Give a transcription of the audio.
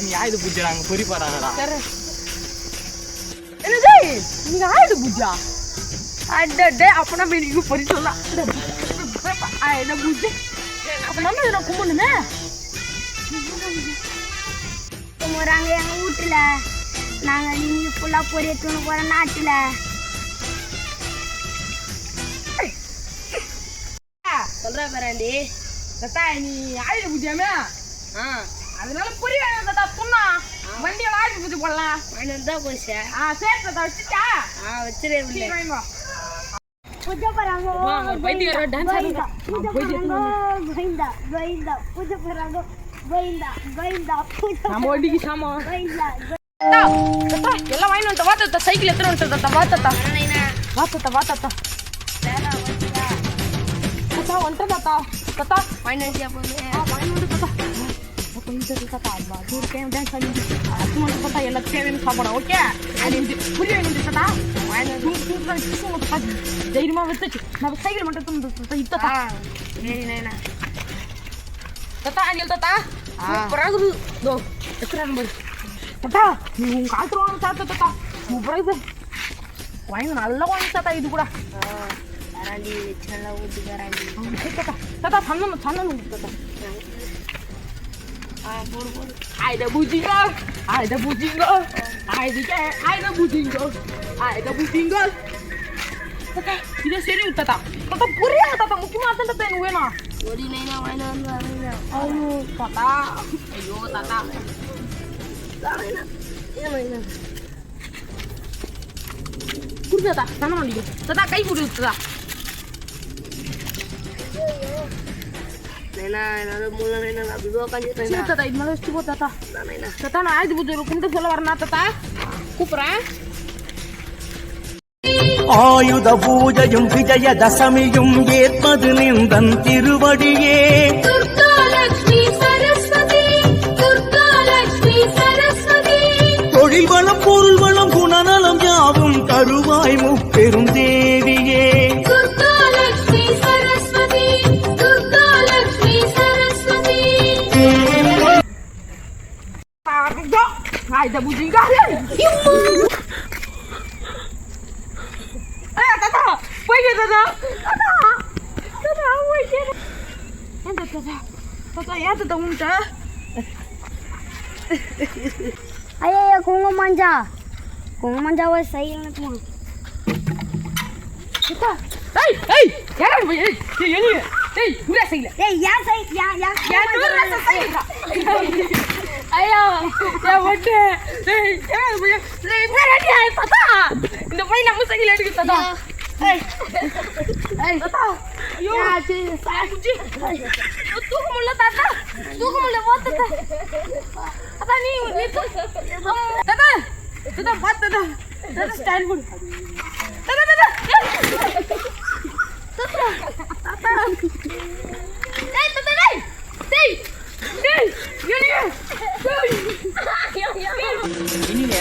நீ ஆயுத பூஜை நாங்க பொறி போறாங்கடா சரி என்னது நீங்க ஆயுத பூஜா அடடே அப்பனா போய் நீங்க பொறி சொல்லலாம். ஆயுத பூஜை? அப்ப நம்ம இதை கும்பிடணுமே. போறாங்க எங்க வீட்டுல. நாங்க நீங்க ஃபுல்லா பொரிய தூணு போற நாட்டுல. சொல்ற பேராண்டி தத்தா நீ ஆயுத பூஜையாமே? அதனால வேணும் தத்தா சொன்னா வண்டியில ஆயுத பூஜை போடலாம். தான் போச்சு. ஆ சரி தத்தா வச்சுட்டா ஆ வச்சிரே வாங்கி. பூஜை போறாங்க. வாங்க, பைத்தியக்கார dance ஆடுங்க. பூஜை போறாங்க. கோவிந்தா கோவிந்தா பூஜை போறாங்க. கோவிந்தா கோவிந்தா பூஜை நம்ம சாமான் கோவிந்தா எல்லாம் வாங்கி வந்துட்ட. வா தத்தா சைக்கிள் எத்தனை வந்துட்டு தத்தா. வா தத்தா. வா தத்தா வா தத்தா. தத்தா வந்துட்டு தத்தா. தத்தா வாங்கி போகுது ஆ, வாங்கி வந்து தத்தா. அப்ப இந்த இருக்கு தத்தா வா ஒரு டைம் டான்ஸ் ஆடி அது மட்டும் தத்தா எல்லாத்துக்கும் தேவையான சாப்பாடு ஓகே அது இது புரிய வேண்டியது தத்தா வாங்கி வந்து சூப்பரா கிசுங்க தத்தா தைரியமா வச்சுச்சு நான் சைக்கிள் மட்டும் தந்து தத்தா இது தத்தா சரி நைனா தத்தா அணில் தத்தா சூப்பரா இருக்குது தோ எத்தனை நம்பர் தத்தா நீ உன் காலத்துல வாங்க தாத்தா தத்தா சூப்பரா இது வாங்கி நல்லா வாங்கி தாத்தா இது கூட கராண்டி Hai bujingo, bujing bujingo, Hai dah bujing bujingo, Hai bujingo. Oke, dah bujing kau. Hai bujing. Tata, ini serius tata. Tata puri ya tata. Mungkin macam tata yang wena. Wadi nena wena wena. Oh tata. Ayo tata. Tata ya Ini wena. Puri tata. sana lagi. Tata kayu puri tata. நைனா என்னால மூணு நைனா நான் அப்படிதான் உட்காந்துட்டேன் சரி தாத்தா ஆயுத பூஜை கும்பிட்டு சொல்ல ஏற்பது நின்றன் திருவடியே. தொழில் வளம் பொருள் வளம் குணநலம் யாவும் தருவாய் முப்பெருந்தே Tata! Hey, hey! Jangan pergi! Hey, ini! Hey, udah saya! ஏய் ஏன் செய் ஏன் ஏன் Ya, tu rasa saya! Ayah, ya bodoh. Hey, jangan pergi! Hey, berada dia, tata! இந்த பையன் நம்ம சைக்கிள் எடுக்கு ததா ஏய் ஏய் ததா ஐயோ சாகுஜி தூக்க முடியல தாத்தா தூக்க முடியல போ தாத்தா தாத்தா நீ நீ தூக்கு. தாத்தா தாத்தா பாத்து தாத்தா தாத்தா ஸ்டாண்ட் போடு இனிங்க